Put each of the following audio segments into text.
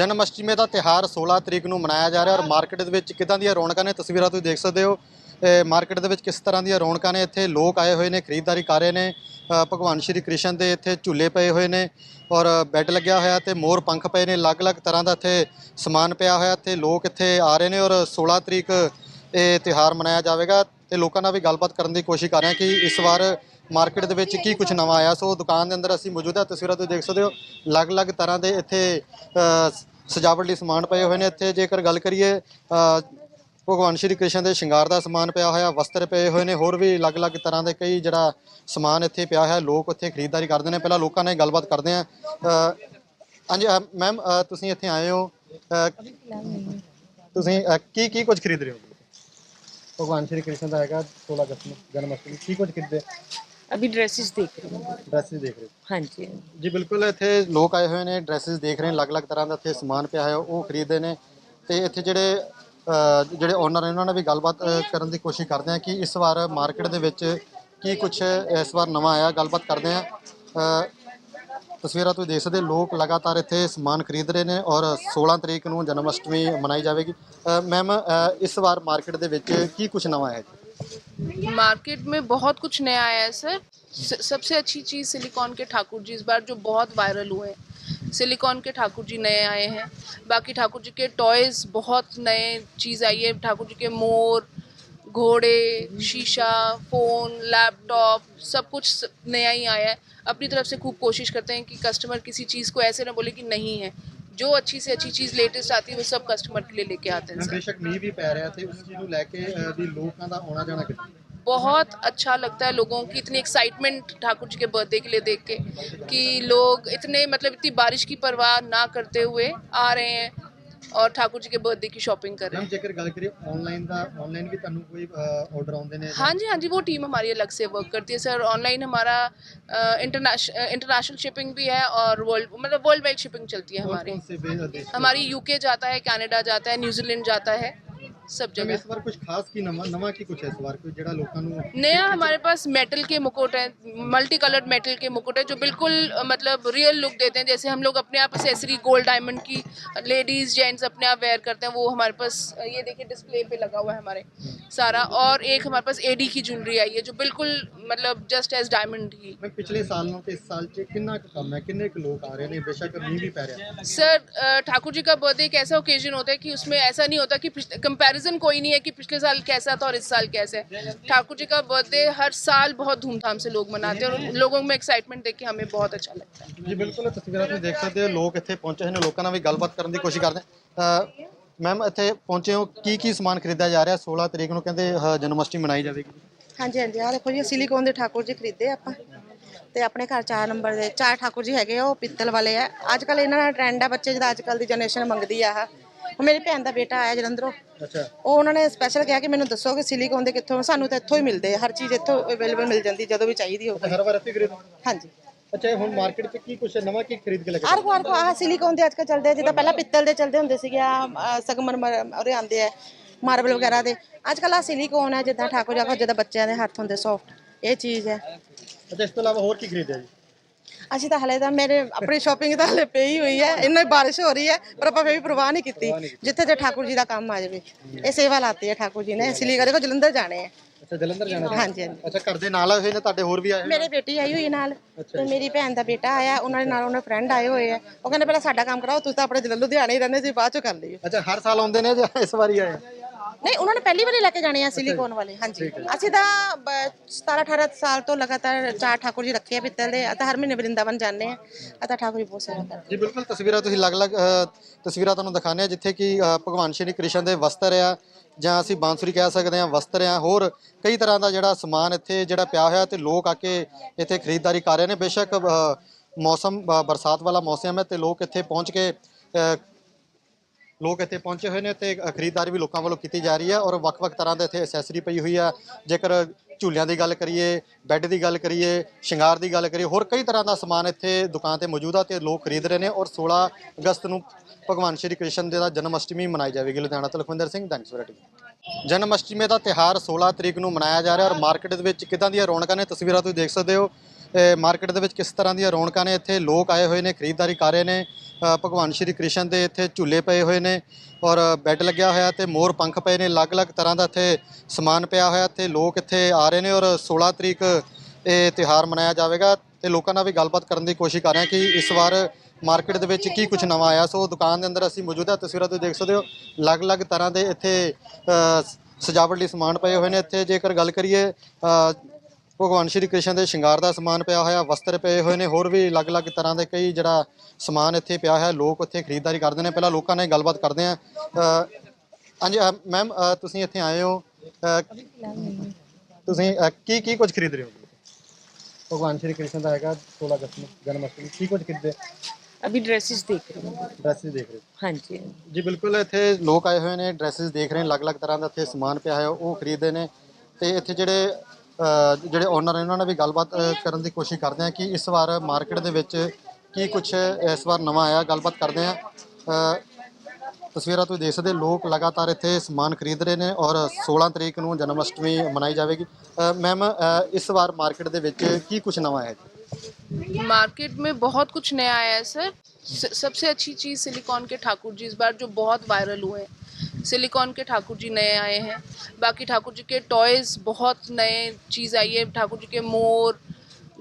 ਜਨਮ ਅਸ਼ਟਮੀ ਦਾ ਤਿਹਾਰ 16 ਤਰੀਕ ਨੂੰ ਮਨਾਇਆ ਜਾ ਰਿਹਾ ਔਰ ਮਾਰਕੀਟ ਦੇ ਵਿੱਚ ਕਿਦਾਂ ਦੀਆਂ ਰੌਣਕਾਂ ਨੇ ਤਸਵੀਰਾਂ ਤੁਸੀਂ ਦੇਖ ਸਕਦੇ ਹੋ? ਮਾਰਕੀਟ ਦੇ ਵਿੱਚ ਕਿਸ ਤਰ੍ਹਾਂ ਦੀਆਂ ਰੌਣਕਾਂ ਨੇ? ਇੱਥੇ ਲੋਕ ਆਏ ਹੋਏ ਨੇ, ਖਰੀਦਦਾਰੀ ਕਰ ਰਹੇ ਨੇ। ਭਗਵਾਨ ਸ਼੍ਰੀ ਕ੍ਰਿਸ਼ਨ ਦੇ ਇੱਥੇ ਝੂਲੇ ਪਏ ਹੋਏ ਨੇ ਔਰ ਬੈੱਡ ਲੱਗਿਆ ਹੋਇਆ ਤੇ ਮੋਰ ਪੰਖ ਪਏ ਨੇ। ਅਲੱਗ-ਅਲੱਗ ਤਰ੍ਹਾਂ ਦਾ ਇੱਥੇ ਸਮਾਨ ਪਿਆ ਹੋਇਆ ਤੇ ਲੋਕ ਇੱਥੇ ਆ ਰਹੇ ਨੇ ਔਰ 16 ਤਰੀਕ ਇਹ ਤਿਹਾਰ ਮਨਾਇਆ ਜਾਵੇਗਾ। ਤੇ ਲੋਕਾਂ ਨਾਲ ਵੀ ਗੱਲਬਾਤ ਕਰਨ ਦੀ ਕੋਸ਼ਿਸ਼ ਕਰ ਰਹੇ ਹਾਂ ਕਿ ਇਸ ਵਾਰ ਮਾਰਕੀਟ ਦੇ ਵਿੱਚ ਕੀ ਕੁਝ ਨਵਾਂ ਆਇਆ। ਸੋ ਦੁਕਾਨ ਦੇ ਅੰਦਰ ਅਸੀਂ ਮੌਜੂਦ ਹਾਂ, ਤਸਵੀਰਾਂ ਤੁਸੀਂ ਦੇਖ ਸਕਦੇ ਹੋ। ਅਲੱਗ-ਅਲੱਗ ਤਰ੍ਹਾਂ ਦੇ ਇੱਥੇ ਸਜਾਵਟ ਲਈ ਸਮਾਨ ਪਏ ਹੋਏ ਨੇ। ਇੱਥੇ ਜੇਕਰ ਗੱਲ ਕਰੀਏ ਭਗਵਾਨ ਸ਼੍ਰੀ ਕ੍ਰਿਸ਼ਨ ਦੇ ਸ਼ਿੰਗਾਰ ਦਾ ਸਮਾਨ ਪਿਆ ਹੋਇਆ, ਵਸਤਰ ਪਏ ਹੋਏ ਨੇ। ਹੋਰ ਵੀ ਅਲੱਗ-ਅਲੱਗ ਤਰ੍ਹਾਂ ਦੇ ਕਈ ਜਿਹੜਾ ਸਮਾਨ ਇੱਥੇ ਪਿਆ ਹੋਇਆ, ਲੋਕ ਇੱਥੇ ਖਰੀਦਦਾਰੀ ਕਰਦੇ ਨੇ। ਪਹਿਲਾਂ ਲੋਕਾਂ ਨਾਲ ਗੱਲਬਾਤ ਕਰਦੇ ਆ ਹਾਂਜੀ ਮੈਮ ਤੁਸੀਂ ਇੱਥੇ ਆਏ ਹੋ। ਤੁਸੀਂ ਕੀ ਕੀ ਕੁਝ ਖਰੀਦ ਰਹੇ ਹੋ? ਭਗਵਾਨ ਸ਼੍ਰੀ ਕ੍ਰਿਸ਼ਨ ਦਾ ਹੈਗਾ 16 ਅਗਸਤ ਨੂੰ ਜਨਮ ਅਸ਼ਟਮੀ। ਕੀ ਕੁਝ ਖਰੀਦਦੇ? अभी ड्रेसेस देख रही हूँ ਡਰੈਸਿਸ ਦੇਖ ਰਹੇ ਹੋ हाँ जी ਜੀ ਬਿਲਕੁਲ ਇੱਥੇ ਲੋਕ ਆਏ ਹੋਏ ਨੇ ਡਰੈਸਿਸ ਦੇਖ ਰਹੇ ਨੇ ਅਲੱਗ-ਅਲੱਗ ਤਰ੍ਹਾਂ ਦਾ ਇੱਥੇ ਸਮਾਨ ਪਿਆ ਹੈ ਉਹ ਖਰੀਦਦੇ ਨੇ ਤੇ ਇੱਥੇ ਜਿਹੜੇ ਅ, ਜਿਹੜੇ ਓਨਰ ਨੇ ਉਹਨਾਂ ਨਾਲ ਵੀ ਗੱਲਬਾਤ ਅ, ਕਰਨ ਦੀ ਕੋਸ਼ਿਸ਼ ਕਰਦੇ ਆ ਕਿ ਇਸ ਵਾਰ ਮਾਰਕੀਟ ਦੇ ਵਿੱਚ ਕੀ ਕੁਝ ਇਸ ਵਾਰ ਨਵਾਂ ਆਇਆ ਗੱਲਬਾਤ ਕਰਦੇ ਆ ਤਸਵੀਰਾਂ ਤੁਸੀਂ ਦੇਖ ਸਕਦੇ ਹੋ, ਲੋਕ ਲਗਾਤਾਰ ਇੱਥੇ ਸਮਾਨ ਖਰੀਦ ਰਹੇ ਨੇ ਔਰ 16 ਤਰੀਕ ਨੂੰ ਜਨਮ ਅਸ਼ਟਮੀ ਮਨਾਈ ਜਾਵੇਗੀ ਮੈਮ ਇਸ ਵਾਰ ਮਾਰਕੀਟ ਦੇ ਵਿੱਚ ਕੀ ਕੁਝ ਨਵਾਂ ਹੈ मार्केट में बहुत कुछ नया आया है सर स- सबसे अच्छी चीज़ सिलिकॉन के ठाकुर जी इस बार जो बहुत वायरल हुए हैं सिलिकॉन के ठाकुर जी नए आए हैं बाकी ठाकुर जी के टॉयज़ बहुत नए चीज़ आई है ठाकुर जी के मोर घोड़े शीशा फ़ोन लैपटॉप सब कुछ स- नया ही आया है अपनी तरफ से खूब कोशिश करते हैं कि कस्टमर किसी चीज़ को ऐसे ना बोले कि नहीं है जो अच्छी से अच्छी चीज़ लेटेस्ट आती है वो सब कस्टमर के लिए लेके आते हैं सर ਬੇਸ਼ੱਕ ਮੀਂਹ ਵੀ ਪੈ ਰਿਹਾ ਤੇ ਉਸ ਚੀਜ਼ ਨੂੰ ਲੈ ਕੇ ਅ, ਵੀ ਲੋਕਾਂ ਦਾ ਆਉਣਾ ਜਾਣਾ ਕਿੱਦਾਂ बहुत अच्छा लगता है लोगों की इतनी एक्साइटमेंट ठाकुर जी के बर्थडे के लिए देख के कि लोग इतने मतलब इतनी बारिश की परवाह ना करते हुए आ रहे हैं और ठाकुर जी के बर्थडे की शॉपिंग कर रहे ਮੈਮ ਜੇਕਰ ਗੱਲ ਕਰੀਏ ਆਨਲਾਈਨ ਦਾ ਆਨਲਾਈਨ ਵੀ ਤੁਹਾਨੂੰ ਕੋਈ ਆਰਡਰ ਆਉਂਦੇ ਨੇ हैं हाँ जी हाँ जी वो टीम हमारी अलग से वर्क करती है सर ऑनलाइन हमारा इंटरनेशनल इंटरनेशनल शिपिंग भी है और वर्ल्ड मतलब वर्ल्ड वाइड शिपिंग चलती है कौन हमारी कौन से बे- देश से? हमारी यूके जाता है कनाडा जाता है न्यूजीलैंड जाता है सब मैम, जगह इस बार कुछ खास की नवा नवा की कुछ है इस बार कोई जड़ा लोगों ਨੂੰ नया हमारे पास मेटल के मुकुट हैं मल्टी कलर्ड मेटल के मुकुट है जो बिल्कुल अ, मतलब रियल लुक देते हैं जैसे हम लोग अपने आप एसेसरी गोल्ड डायमंड की लेडीज जेंट्स अपने आप वेयर करते हैं वो हमारे पास अ, ये देखिए डिस्प्ले पे लगा हुआ है हमारे सारा और एक हमारे पास एडी की ज्वेलरी आई है जो बिल्कुल मतलब जस्ट एज डायमंड ही ਮੈਂ ਪਿਛਲੇ ਸਾਲ ਨਾਲੋਂ ਤੇ ਇਸ ਸਾਲ 'ਚ ਕਿੰਨਾ ਕੁ ਕੰਮ ਹੈ ਕਿੰਨੇ ਕੁ ਲੋਕ ਆ ਰਹੇ ਨੇ ਬੇਸ਼ੱਕ ਮੀਂਹ ਵੀ ਪੈ ਰਿਹਾ ਹੈ सर अ, ठाकुर जी का बर्थडे एक ऐसा ओकेजन होता है कि उसमें ऐसा नहीं होता कि कंपैरिजन कोई नहीं है कि पिछले साल कैसा था और इस साल कैसा है ठाकुर जी का बर्थडे हर साल बहुत धूमधाम से लोग मनाते हैं और लोगों में एक्साइटमेंट देख के हमें बहुत अच्छा लगता है ਜੀ ਬਿਲਕੁਲ ਤਸਵੀਰਾਂ ਤੁਸੀਂ ਦੇਖ ਸਕਦੇ ਹੋ ਲੋਕ ਇੱਥੇ ਪਹੁੰਚੇ ਹੋਏ ਨੇ ਲੋਕਾਂ ਨਾਲ ਵੀ ਗੱਲਬਾਤ ਕਰਨ ਦੀ ਕੋਸ਼ਿਸ਼ ਕਰਦੇ ਆ ਮੈਮ ਇੱਥੇ ਪਹੁੰਚੇ ਹੋ ਕੀ ਕੀ ਸਮਾਨ ਖਰੀਦਿਆ ਜਾ ਰਿਹਾ 16 ਤਰੀਕ ਨੂੰ ਕਹਿੰਦੇ ਅ, ਜਨਮ ਅਸ਼ਟਮੀ ਮਨਾਈ ਜਾਵੇਗੀ ਹਾਂਜੀ ਹਾਂਜੀ ਆਹ ਦੇਖੋ ਜੀ ਸਿਲੀਕੋਨ ਦੇ ਠਾਕੁਰ ਜੀ ਖਰੀਦੇ ਆਪਾਂ ਤੇ ਆਪਣੇ ਘਰ ਚਾਰ ਨੰਬਰ ਦੇ ਚਾਰ ਠਾਕੁਰ ਜੀ ਹੈਗੇ ਆ ਉਹ ਪਿੱਤਲ ਵਾਲੇ ਆ ਅੱਜ ਕੱਲ ਇਹਨਾਂ ਦਾ ਟ੍ਰੈਂਡ ਆ ਬੱਚੇ ਜਿਹਦਾ ਅੱਜ ਕੱਲ ਦੀ ਜਨਰੇਸ਼ਨ ਮੰਗਦੀ ਆ ਆਹ ਉਹ ਮੇਰੀ ਭੈਣ ਦਾ ਬੇਟਾ ਆਇਆ ਜਲੰਧਰੋਂ। ਅੱਛਾ। ਉਹ ਉਹਨਾਂ ਨੇ ਸਪੈਸ਼ਲ ਕਿਹਾ ਕਿ ਮੈਨੂੰ ਦੱਸੋ ਕਿ ਸਿਲੀਕੋਨ ਦੇ ਕਿੱਥੋਂ ਸਾਨੂੰ ਤਾਂ ਇੱਥੋਂ ਹੀ ਮਿਲਦੇ ਆ ਹਰ ਚੀਜ਼ ਇੱਥੋਂ ਅਵੇਲੇਬਲ ਮਿਲ ਜਾਂਦੀ ਜਦੋਂ ਵੀ ਚਾਹੀਦੀ ਹੋਵੇ। ਹਰ ਵਾਰ ਇੱਥੇ ਖਰੀਦੋ ਹਾਂਜੀ। ਅੱਛਾ ਇਹ ਹੁਣ ਮਾਰਕੀਟ 'ਚ ਕੀ ਕੁਛ ਨਵਾਂ ਕੀ ਖਰੀਦ ਕੇ ਲੈ ਕੇ ਹਰ ਵਾਰ ਕੋ ਆਹ ਸਿਲੀਕੋਨ ਦੇ ਅੱਜ ਕੱਲ ਚੱਲਦੇ ਆ ਜਿੱਦਾਂ ਪਹਿਲਾਂ ਪਿੱਤਲ ਦੇ ਚੱਲਦੇ ਹੁੰਦੇ ਸੀਗੇ ਆ ਸਗਮਰ ਉਹਦੇ ਆਉਂਦੇ ਆ ਮਾਰਬਲ ਵਗੈਰਾ ਦੇ। ਅੱਜ ਕੱਲ ਆ ਸਿਲੀਕੋਨ ਹੈ ਜਿੱਦਾਂ ਠਾਕੁਰ ਜਾਕੋ ਜਿੱਦਾਂ ਬੱਚਿਆਂ ਦੇ ਹੱਥ ਹੁੰਦੇ ਸੌਫਟ ਇਹ ਚੀਜ਼ ਹੈ। ਅੱਛਾ ਇਸ ਤੋਂ ਇਲਾਵਾ ਹੋਰ ਕੀ ਖਰੀਦਿਆ ਜੀ? ਅਸੀਂ ਤਾਂ ਹਲੇ ਤਾਂ ਮੇਰੇ ਆਪਣੀ ਸ਼ਾਪਿੰਗ ਤਾਂ ਹਲੇ ਪਈ ਹੋਈ ਹੈ ਇੰਨੀ ਬਾਰਿਸ਼ ਹੋ ਰਹੀ ਹੈ ਪਰ ਆਪਾਂ ਫੇਰ ਵੀ ਪ੍ਰਵਾਹ ਨਹੀਂ ਕੀਤੀ ਜਿੱਥੇ ਤੇ ਠਾਕੁਰ ਜੀ ਦਾ ਕੰਮ ਆ ਜਾਵੇ ਇਹ ਸੇਵਾ ਲਾਤੀ ਹੈ ਠਾਕੁਰ ਜੀ ਨੇ ਇਸ ਲਈ ਕਰੇ ਕੋ ਜਲੰਧਰ ਜਾਣੇ ਆ। ਅੱਛਾ ਜਲੰਧਰ ਜਾਣਾ? ਹਾਂਜੀ ਹਾਂਜੀ। ਅੱਛਾ ਘਰ ਦੇ ਨਾਲ ਆਏ ਹੋਏ ਨੇ ਤੁਹਾਡੇ ਹੋਰ ਵੀ ਆਏ? ਮੇਰੀ ਬੇਟੀ ਆਈ ਹੋਈ ਹੈ ਨਾਲ ਤੇ ਮੇਰੀ ਭੈਣ ਦਾ ਬੇਟਾ ਆਇਆ ਉਹਨਾਂ ਦੇ ਨਾਲ ਉਹਨਾਂ ਫਰੈਂਡ ਆਏ ਹੋਏ ਆ। ਉਹ ਕਹਿੰਦੇ ਪਹਿਲਾਂ ਸਾਡਾ ਕੰਮ ਕਰਾਓ ਤੁਸੀਂ ਤਾਂ ਆਪਣੇ ਜਲੰਧਰ ਲੁਧਿਆਣੇ ਹੀ ਰਹਿੰਦੇ ਸੀ ਬਾਅਦ ਚੋਂ ਕਰ ਲਈਓ ਅੱਛਾ ਹਰ ਸਾਲ ਆਉਂਦੇ ਨੇ ਜਾਂ ਇਸ ਵਾਰੀ ਆਏ? ਨਹੀਂ ਉਹਨਾਂ ਨੇ ਪਹਿਲੀ ਵਾਰੀ ਲੈ ਕੇ ਜਾਣੇ ਆ ਸਿਲੀਕੋਨ ਵਾਲੇ ਹਾਂਜੀ। ਅਸੀਂ ਤਾਂ 17 18 ਸਾਲ ਤੋਂ ਲਗਾਤਾਰ ਚਾਰ ਠਾਕੁਰ ਜੀ ਰੱਖੇ ਆ ਪਿੱਤਲ ਦੇ ਅਤੇ ਹਰ ਮਹੀਨੇ ਵਰਿੰਦਾਵਨ ਜਾਂਦੇ ਆ। ਅਤੇ ਠਾਕੁਰ ਜੀ ਬਹੁਤ ਸੇਵਾ ਕਰਦੇ ਜੀ ਬਿਲਕੁਲ ਤਸਵੀਰਾਂ ਤੁਸੀਂ ਅਲੱਗ-ਅਲੱਗ ਤਸਵੀਰਾਂ ਤੁਹਾਨੂੰ ਦਿਖਾਉਂਦੇ ਆ ਜਿੱਥੇ ਕਿ ਭਗਵਾਨ ਸ਼੍ਰੀ ਕ੍ਰਿਸ਼ਨ ਦੇ ਵਸਤਰ ਆ ਜਾਂ ਅਸੀਂ ਬਾਂਸੁਰੀ ਕਹਿ ਸਕਦੇ ਆ ਵਸਤਰ ਆ ਹੋਰ ਕਈ ਤਰ੍ਹਾਂ ਦਾ ਜਿਹੜਾ ਸਮਾਨ ਇੱਥੇ ਜਿਹੜਾ ਪਿਆ ਹੋਇਆ ਤੇ ਲੋਕ ਆ ਕੇ ਇੱਥੇ ਖਰੀਦਦਾਰੀ ਕਰ ਰਹੇ ਨੇ। ਬੇਸ਼ੱਕ ਮੌਸਮ ਬਰਸਾਤ ਵਾਲਾ ਮੌਸਮ ਹੈ ਤੇ ਲੋਕ ਇੱਥੇ ਪਹੁੰਚ ਕੇ ਲੋਕ ਇੱਥੇ ਪਹੁੰਚੇ ਹੋਏ ਨੇ ਤੇ ਖਰੀਦਦਾਰੀ ਵੀ ਲੋਕਾਂ ਵੱਲੋਂ ਕੀਤੀ ਜਾ ਰਹੀ ਹੈ ਔਰ ਵੱਖ-ਵੱਖ ਤਰ੍ਹਾਂ ਦੇ ਇੱਥੇ ਐਸੈਸਰੀ ਪਈ ਹੋਈ ਆ। ਜੇਕਰ ਝੂਲਿਆਂ ਦੀ ਗੱਲ ਕਰੀਏ, ਬੈੱਡ ਦੀ ਗੱਲ ਕਰੀਏ, ਸ਼ਿੰਗਾਰ ਦੀ ਗੱਲ ਕਰੀਏ, ਹੋਰ ਕਈ ਤਰ੍ਹਾਂ ਦਾ ਸਮਾਨ ਇੱਥੇ ਦੁਕਾਨ ਤੇ ਮੌਜੂਦ ਆ ਤੇ ਲੋਕ ਖਰੀਦ ਰਹੇ ਨੇ ਔਰ 16 ਅਗਸਤ ਨੂੰ ਭਗਵਾਨ ਸ਼੍ਰੀ ਕ੍ਰਿਸ਼ਨ ਦੇ ਦਾ ਜਨਮ ਅਸ਼ਟਮੀ ਮਨਾਈ ਜਾਵੇਗੀ। ਲੁਧਿਆਣਾ ਤੋਂ Lakhwinder Singh thanks for TV Janam Ashtami ਦਾ ਤਿਹਾਰ 16 ਤਰੀਕ ਨੂੰ ਮਨਾਇਆ ਜਾ ਰਿਹਾ ਔਰ ਮਾਰਕੀਟ ਦੇ ਵਿੱਚ ਕਿਦਾਂ ਦੀਆਂ ਰੌਣਕਾਂ ਨੇ ਤਸਵੀਰਾਂ ਤੁਸੀਂ ਦੇਖ ਸਕਦੇ ਹੋ। ਮਾਰਕੀਟ ਦੇ ਵਿੱਚ ਕਿਸ ਤਰ੍ਹਾਂ ਦੀਆਂ ਰੌਣਕਾਂ ਨੇ? ਇੱਥੇ ਲੋਕ ਆਏ ਹੋਏ ਨੇ, ਖਰੀਦਦਾਰੀ ਕਰ ਰਹੇ ਨੇ। ਭਗਵਾਨ ਸ਼੍ਰੀ ਕ੍ਰਿਸ਼ਨ ਦੇ ਇੱਥੇ ਝੂਲੇ ਪਏ ਹੋਏ ਨੇ ਔਰ ਬੈੱਡ ਲੱਗਿਆ ਹੋਇਆ ਤੇ ਮੋਰ ਪੰਖ ਪਏ ਨੇ। ਅਲੱਗ-ਅਲੱਗ ਤਰ੍ਹਾਂ ਦਾ ਇੱਥੇ ਸਮਾਨ ਪਿਆ ਹੋਇਆ। ਤੇ ਲੋਕ ਇੱਥੇ ਆ ਰਹੇ ਨੇ ਔਰ 16 ਤਰੀਕ ਇਹ ਤਿਹਾਰ ਮਨਾਇਆ ਜਾਵੇਗਾ ਤੇ ਲੋਕਾਂ ਨਾਲ ਵੀ ਗੱਲਬਾਤ ਕਰਨ ਦੀ ਕੋਸ਼ਿਸ਼ ਕਰ ਰਹੇ ਹਾਂ ਕਿ ਇਸ ਵਾਰ ਮਾਰਕੀਟ ਦੇ ਵਿੱਚ ਕੀ ਕੁਝ ਨਵਾਂ ਆਇਆ। ਸੋ ਦੁਕਾਨ ਦੇ ਅੰਦਰ ਅਸੀਂ ਮੌਜੂਦਾ ਤਸਵੀਰਾਂ ਤੁਸੀਂ ਦੇਖ ਸਕਦੇ ਹੋ। ਅਲੱਗ-ਅਲੱਗ ਤਰ੍ਹਾਂ ਦੇ ਇੱਥੇ ਸਜਾਵਟ ਲਈ ਸਮਾਨ ਪਏ ਹੋਏ ਨੇ। ਇੱਥੇ ਜੇਕਰ ਗੱਲ ਕਰੀਏ ਭਗਵਾਨ ਸ਼੍ਰੀ ਕ੍ਰਿਸ਼ਨ ਦੇ ਸ਼ਿੰਗਾਰ ਦਾ ਸਮਾਨ ਪਿਆ ਹੋਇਆ ਵਸਤਰ ਪਏ ਹੋਏ ਨੇ ਹੋਰ ਵੀ ਅਲੱਗ-ਅਲੱਗ ਤਰ੍ਹਾਂ ਦੇ ਕਈ ਜਿਹੜਾ ਸਮਾਨ ਇੱਥੇ ਪਿਆ ਹੋਇਆ ਲੋਕ ਉੱਥੇ ਖਰੀਦਦਾਰੀ ਕਰਦੇ ਨੇ। ਪਹਿਲਾਂ ਲੋਕਾਂ ਨਾਲ ਗੱਲਬਾਤ ਕਰਦੇ ਆ ਹਾਂਜੀ ਮੈਮ ਤੁਸੀਂ ਇੱਥੇ ਆਏ ਹੋ। ਤੁਸੀਂ ਕੀ ਕੀ ਕੁਝ ਖਰੀਦ ਰਹੇ ਹੋ? ਭਗਵਾਨ ਸ਼੍ਰੀ ਕ੍ਰਿਸ਼ਨ ਦਾ ਹੈਗਾ 16 ਅਗਸਤ ਨੂੰ ਜਨਮ ਅਸ਼ਟਮੀ ਕੀ ਕੁਝ ਖਰੀਦੇ ਅਭੀ ਡ੍ਰੈਸਸ ਦੇਖ ਰਹੇ ਹਾਂ। ਡ੍ਰੈਸਸ ਦੇਖ ਰਹੇ ਹੋ? ਹਾਂਜੀ ਜੀ ਬਿਲਕੁਲ ਇੱਥੇ ਲੋਕ ਆਏ ਹੋਏ ਨੇ ਡ੍ਰੈਸਸ ਦੇਖ ਰਹੇ ਨੇ ਅਲੱਗ-ਅਲੱਗ ਤਰ੍ਹਾਂ ਦਾ ਇੱਥੇ ਸਮਾਨ ਪਿਆ ਹੋਇਆ ਉਹ ਖਰੀਦਦੇ ਨੇ। ਤੇ ਇੱਥੇ ਜਿਹੜੇ ਜਿਹੜੇ ਓਨਰ ਨੇ ਉਹਨਾਂ ਨਾਲ ਵੀ ਗੱਲਬਾਤ ਅ, ਕਰਨ ਦੀ ਕੋਸ਼ਿਸ਼ ਕਰਦੇ ਆ ਕਿ ਇਸ ਵਾਰ ਮਾਰਕੀਟ ਦੇ ਵਿੱਚ ਕੀ ਕੁਝ ਇਸ ਵਾਰ ਨਵਾਂ ਆਇਆ ਗੱਲਬਾਤ ਕਰਦੇ ਆ ਤਸਵੀਰਾਂ ਤੁਸੀਂ ਦੇਖ ਸਕਦੇ ਲੋਕ ਲਗਾਤਾਰ ਇੱਥੇ ਸਮਾਨ ਖਰੀਦ ਰਹੇ ਨੇ ਔਰ 16 ਤਰੀਕ ਨੂੰ ਜਨਮ ਅਸ਼ਟਮੀ ਮਨਾਈ ਜਾਵੇਗੀ ਮੈਮ ਇਸ ਵਾਰ ਮਾਰਕੀਟ ਦੇ ਵਿੱਚ ਕੀ ਕੁਝ ਨਵਾਂ ਹੈ मार्केट में बहुत कुछ नया आया है सर स- सबसे अच्छी चीज़ सिलिकॉन के ठाकुर जी इस बार जो बहुत वायरल हुए हैं सिलिकॉन के ठाकुर जी नए आए हैं बाकी ठाकुर जी के टॉयज़ बहुत नए चीज़ आई है ठाकुर जी के मोर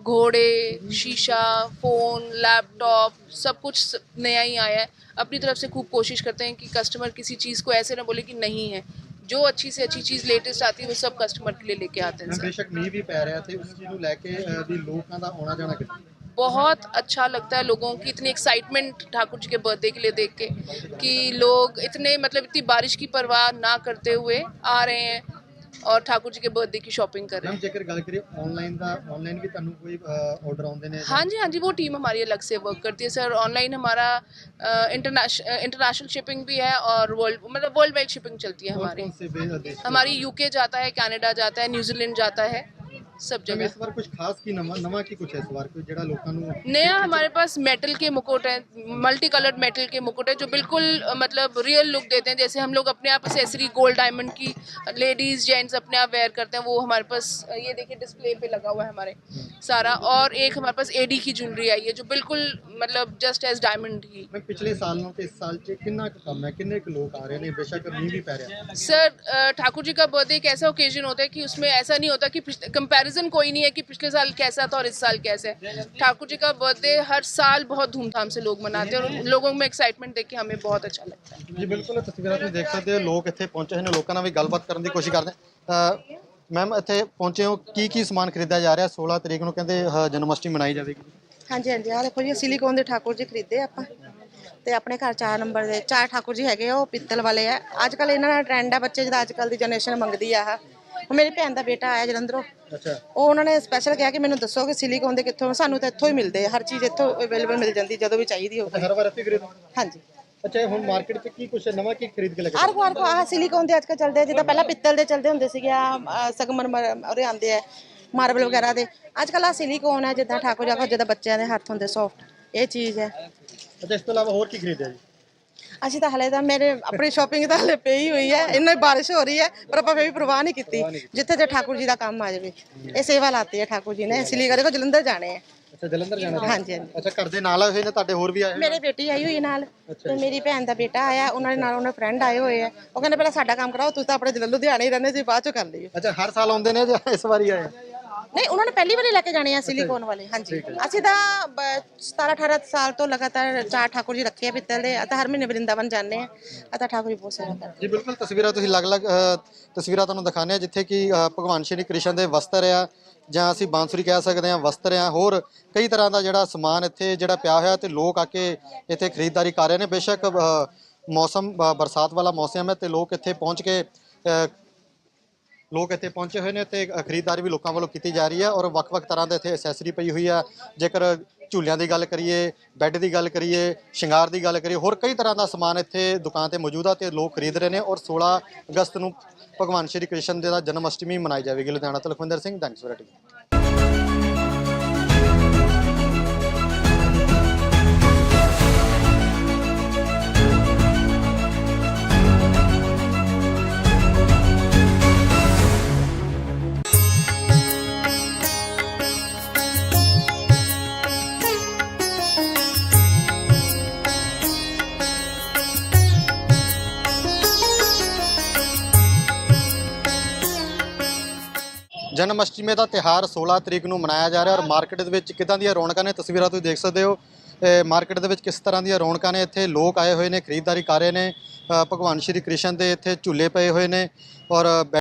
घोड़े शीशा फ़ोन लैपटॉप सब कुछ स- नया ही आया है अपनी तरफ से खूब कोशिश करते हैं कि कस्टमर किसी चीज़ को ऐसे ना बोले कि नहीं है जो अच्छी से अच्छी चीज़ लेटेस्ट आती है वो सब कस्टमर के लिए लेके आते हैं सर ਬੇਸ਼ੱਕ ਮੀਂਹ ਵੀ ਪੈ ਰਿਹਾ ਤੇ ਉਸ ਚੀਜ਼ ਨੂੰ ਲੈ ਕੇ ਵੀ ਲੋਕਾਂ ਦਾ ਆਉਣਾ ਜਾਣਾ ਕਿੰਨਾ बहुत अच्छा लगता है लोगों की इतनी एक्साइटमेंट ठाकुर जी के बर्थडे के लिए देख के कि लोग इतने मतलब इतनी बारिश की परवाह ना करते हुए आ रहे हैं और ठाकुर जी के बर्थडे की शॉपिंग कर रहे हैं। हाँ जी हाँ जी वो टीम हमारी अलग से वर्क करती है सर ऑनलाइन ਉਹ ਟੀਮ हमारा इंटरनेशनल शिपिंग भी है और वर्ल्ड मतलब वर्ल्ड वाइड शिपिंग चलती है हमारी। हमारी यूके जाता है कनाडा जाता है न्यूजीलैंड जाता है। सब मैम, जगह इस बार कुछ खास की नवा नवा की कुछ है इस बार कोई जेड़ा लोगों ਨੂੰ नया हमारे पास मेटल के मुकुट हैं मल्टी कलर्ड मेटल के मुकुट है जो बिल्कुल अ, मतलब रियल लुक देते हैं जैसे हम लोग अपने आप एसेसरी गोल्ड डायमंड की लेडीज जेंट्स अपने आप वेयर करते हैं वो हमारे पास अ, ये देखिए डिस्प्ले पे लगा हुआ है हमारे सारा और एक हमारे पास एडी की ज्वेलरी आई है जो बिल्कुल मतलब जस्ट एज डायमंड की ਮੈਂ ਪਿਛਲੇ ਸਾਲ ਨਾਲੋਂ ਤੇ ਇਸ ਸਾਲ 'ਚ ਕਿੰਨਾ ਕੁ ਕੰਮ ਹੈ ਕਿੰਨੇ ਕੁ ਲੋਕ ਆ ਰਹੇ ਨੇ ਬੇਸ਼ੱਕ ਮੀਂਹ ਵੀ ਪੈ ਰਿਹਾ सर अ, ठाकुर जी का बर्थडे एक ऐसा ओकेजन होता है कि उसमें ऐसा नहीं होता कि कंपैरिजन कोई नहीं है कि पिछले साल कैसा था और इस साल कैसा है ठाकुर जी का बर्थडे हर साल बहुत धूमधाम से लोग मनाते हैं और उन लोगों में एक्साइटमेंट देख के हमें बहुत अच्छा लगता है ਜੀ ਬਿਲਕੁਲ ਤਸਵੀਰਾਂ ਤੁਸੀਂ ਦੇਖ ਸਕਦੇ ਹੋ ਲੋਕ ਇੱਥੇ ਪਹੁੰਚੇ ਹੋਏ ਨੇ ਲੋਕਾਂ ਨਾਲ ਵੀ ਗੱਲਬਾਤ ਕਰਨ ਦੀ ਕੋਸ਼ਿਸ਼ ਕਰਦੇ ਆ ਮੈਮ ਇੱਥੇ ਪਹੁੰਚੇ ਹੋ ਕੀ ਕੀ ਸਮਾਨ ਖਰੀਦਿਆ ਜਾ ਰਿਹਾ 16 ਤਰੀਕ ਨੂੰ ਕਹਿੰਦੇ ਅ, ਜਨਮ ਅਸ਼ਟਮੀ ਮਨਾਈ ਜਾਵੇਗੀ ਹਾਂਜੀ ਹਾਂਜੀ ਆਹ ਦੇਖੋ ਜੀ ਸਿਲੀਕੋਨ ਦੇ ਠਾਕੁਰ ਜੀ ਖਰੀਦੇ ਆਪਾਂ ਤੇ ਆਪਣੇ ਘਰ ਚਾਰ ਨੰਬਰ ਦੇ ਚਾਰ ਠਾਕੁਰ ਜੀ ਹੈਗੇ ਆ ਉਹ ਪਿੱਤਲ ਵਾਲੇ ਆ ਅੱਜ ਕੱਲ ਇਹਨਾਂ ਦਾ ਟ੍ਰੈਂਡ ਆ ਬੱਚੇ ਜਿਹਦਾ ਅੱਜ ਕੱਲ ਦੀ ਜਨਰੇਸ਼ਨ ਮੰਗਦੀ ਆ ਆਹ ਉਹ ਮੇਰੀ ਭੈਣ ਦਾ ਬੇਟਾ ਆਇਆ ਜਲੰਧਰੋਂ। ਅੱਛਾ। ਉਹ ਉਹਨਾਂ ਨੇ ਸਪੈਸ਼ਲ ਕਿਹਾ ਕਿ ਮੈਨੂੰ ਦੱਸੋ ਕਿ ਸਿਲੀਕੋਨ ਦੇ ਕਿੱਥੋਂ ਸਾਨੂੰ ਤਾਂ ਇੱਥੋਂ ਹੀ ਮਿਲਦੇ ਆ ਹਰ ਚੀਜ਼ ਇੱਥੋਂ ਅਵੇਲੇਬਲ ਮਿਲ ਜਾਂਦੀ ਜਦੋਂ ਵੀ ਚਾਹੀਦੀ ਹੋਵੇ। ਹਰ ਵਾਰ ਇੱਥੇ ਖਰੀਦੋ ਹਾਂਜੀ। ਅੱਛਾ ਹੁਣ ਮਾਰਕੀਟ 'ਚ ਕੀ ਕੁਛ ਨਵਾਂ ਕੀ ਖਰੀਦ ਕੇ ਲੈ ਕੇ ਆਰ ਕੋ ਆਹ ਸਿਲੀਕੋਨ ਦੇ ਅੱਜ ਕੱਲ ਚੱਲਦੇ ਆ ਜਿੱਦਾਂ ਪਹਿਲਾਂ ਪਿੱਤਲ ਦੇ ਚੱਲਦੇ ਹੁੰਦੇ ਸੀਗੇ ਆ ਸਗਮਰ ਉਹਦੇ ਆਉਂਦੇ ਆ ਮਾਰਬਲ ਵਗੈਰਾ ਦੇ। ਅੱਜ ਕੱਲ ਆ ਸਿਲੀਕੋਨ ਹੈ ਜਿੱਦਾਂ ਠਾਕੁਰ ਜਾ ਜਿੱਦਾਂ ਬੱਚਿਆਂ ਦੇ ਹੱਥ ਹੁੰਦੇ ਸੌਫਟ ਇਹ ਚੀਜ਼ ਹੈ। ਅੱਛਾ ਇਸ ਤੋਂ ਇਲਾਵਾ ਹੋਰ ਕੀ ਖਰੀਦਿਆ ਜੀ? ਅਸੀਂ ਤਾਂ ਹਲੇ ਤਾਂ ਮੇਰੇ ਆਪਣੀ ਸ਼ਾਪਿੰਗ ਤਾਂ ਹਲੇ ਪਈ ਹੋਈ ਹੈ ਇੰਨਾ ਬਾਰਿਸ਼ ਹੋ ਰਹੀ ਹੈ ਪਰ ਆਪਾਂ ਫੇਰ ਵੀ ਪ੍ਰਵਾਹ ਨਹੀਂ ਕੀਤੀ ਜਿੱਥੇ ਤੇ ਠਾਕੁਰ ਜੀ ਦਾ ਕੰਮ ਆ ਜਾਵੇ ਇਹ ਸੇਵਾ ਲਾਤੀ ਹੈ ਠਾਕੁਰ ਜੀ ਨੇ ਇਸ ਲਈ ਕਰੇ ਕੋ ਜਲੰਧਰ ਜਾਣੇ ਆ ਅੱਛਾ ਜਲੰਧਰ ਜਾਣਾ। ਹਾਂਜੀ ਹਾਂਜੀ। ਅੱਛਾ ਘਰ ਦੇ ਨਾਲ ਆਏ ਹੋਏ ਨੇ ਤੁਹਾਡੇ ਹੋਰ ਵੀ ਆਏ ਹੋਏ? ਮੇਰੇ ਬੇਟੀ ਆਈ ਹੋਈ ਹੈ ਨਾਲ ਤੇ ਮੇਰੀ ਭੈਣ ਦਾ ਬੇਟਾ ਆਇਆ ਉਹਨਾਂ ਦੇ ਨਾਲ ਉਹਨਾਂ ਫਰੈਂਡ ਆਏ ਹੋਏ ਆ ਉਹ ਕਹਿੰਦੇ ਪਹਿਲਾਂ ਸਾਡਾ ਕੰਮ ਕਰਾਓ ਤੁਸੀਂ ਤਾਂ ਆਪਣੇ ਜਲੰਧਰ ਲੁਧਿਆਣੇ ਹੀ ਰਹਿੰਦੇ ਸੀ ਬਾਅਦ ਚੋਂ ਕਰ ਲਈਓ ਅੱਛਾ ਹਰ ਸਾਲ ਆਉਂਦੇ ਨੇ ਜਾਂ ਇਸ ਵਾਰੀ ਆਏ? ਨਹੀਂ ਉਹਨਾਂ ਨੇ ਪਹਿਲੀ ਵਾਰੀ ਲੈ ਕੇ ਜਾਣੇ ਆ ਸਿਲੀਕੋਨ ਵਾਲੇ ਹਾਂਜੀ। ਅਸੀਂ ਤਾਂ 17 18 ਸਾਲ ਤੋਂ ਲਗਾਤਾਰ ਚਾਰ ਠਾਕੁਰ ਜੀ ਰੱਖੇ ਆ ਪਿੱਤਲ ਦੇ ਅਤੇ ਹਰ ਮਹੀਨੇ ਵਰਿੰਦਾਵਨ ਜਾਂਦੇ ਆ ਅਤੇ ਠਾਕੁਰ ਜੀ ਬਹੁਤ ਸੇਵਾ ਕਰਦੇ ਜੀ ਬਿਲਕੁਲ ਤਸਵੀਰਾਂ ਤੁਸੀਂ ਅਲੱਗ-ਅਲੱਗ ਤਸਵੀਰਾਂ ਤੁਹਾਨੂੰ ਦਿਖਾਉਂਦੇ ਆ ਜਿੱਥੇ ਕਿ ਭਗਵਾਨ ਸ਼੍ਰੀ ਕ੍ਰਿਸ਼ਨ ਦੇ ਵਸਤਰ ਆ ਜਾਂ ਅਸੀਂ ਬਾਂਸੁਰੀ ਕਹਿ ਸਕਦੇ ਆ ਵਸਤਰ ਆ ਹੋਰ ਕਈ ਤਰ੍ਹਾਂ ਦਾ ਜਿਹੜਾ ਸਮਾਨ ਇੱਥੇ ਜਿਹੜਾ ਪਿਆ ਹੋਇਆ ਤੇ ਲੋਕ ਆ ਕੇ ਇੱਥੇ ਖਰੀਦਦਾਰੀ ਕਰ ਰਹੇ ਨੇ ਬੇਸ਼ੱਕ ਮੌਸਮ ਬਰਸਾਤ ਵਾਲਾ ਮੌਸਮ ਹੈ ਤੇ ਲੋਕ ਇੱਥੇ ਪਹੁੰਚ ਕੇ ਲੋਕ ਇੱਥੇ ਪਹੁੰਚੇ ਹੋਏ ਨੇ ਤੇ ਖਰੀਦਦਾਰੀ ਵੀ ਲੋਕਾਂ ਵੱਲੋਂ ਕੀਤੀ ਜਾ ਰਹੀ ਹੈ ਔਰ ਵੱਖ-ਵੱਖ ਤਰ੍ਹਾਂ ਦੇ ਇੱਥੇ ਐਸੈਸਰੀ ਪਈ ਹੋਈ ਆ। ਜੇਕਰ ਝੂਲਿਆਂ ਦੀ ਗੱਲ ਕਰੀਏ, ਬੈੱਡ ਦੀ ਗੱਲ ਕਰੀਏ, ਸ਼ਿੰਗਾਰ ਦੀ ਗੱਲ ਕਰੀਏ, ਹੋਰ ਕਈ ਤਰ੍ਹਾਂ ਦਾ ਸਮਾਨ ਇੱਥੇ ਦੁਕਾਨ ਤੇ ਮੌਜੂਦ ਆ ਤੇ ਲੋਕ ਖਰੀਦ ਰਹੇ ਨੇ ਔਰ 16 ਅਗਸਤ ਨੂੰ ਭਗਵਾਨ ਸ਼੍ਰੀ ਕ੍ਰਿਸ਼ਨ ਦੇ ਦਾ ਜਨਮ ਅਸ਼ਟਮੀ ਮਨਾਈ ਜਾਵੇਗੀ। ਲੁਧਿਆਣਾ ਤੋਂ ਲਖਵਿੰਦਰ ਸਿੰਘ ਥੈਂਕਸ ਫॉर ਜਨਮ ਅਸ਼ਟਮੀ ਦਾ ਤਿਹਾਰ 16 ਤਰੀਕ ਨੂੰ ਮਨਾਇਆ ਜਾ ਰਿਹਾ ਔਰ ਮਾਰਕੀਟ ਦੇ ਵਿੱਚ ਕਿਦਾਂ ਦੀਆਂ ਰੌਣਕਾਂ ਨੇ? ਤਸਵੀਰਾਂ ਤੁਸੀਂ ਦੇਖ ਸਕਦੇ ਹੋ। ਮਾਰਕੀਟ ਦੇ ਵਿੱਚ ਕਿਸ ਤਰ੍ਹਾਂ ਦੀਆਂ ਰੌਣਕਾਂ ਨੇ? ਇੱਥੇ ਲੋਕ ਆਏ ਹੋਏ ਨੇ, ਖਰੀਦਦਾਰੀ ਕਰ ਰਹੇ ਨੇ। ਭਗਵਾਨ ਸ਼੍ਰੀ ਕ੍ਰਿਸ਼ਨ ਦੇ ਇੱਥੇ ਝੂਲੇ ਪਏ ਹੋਏ ਨੇ ਔਰ ਬੈ-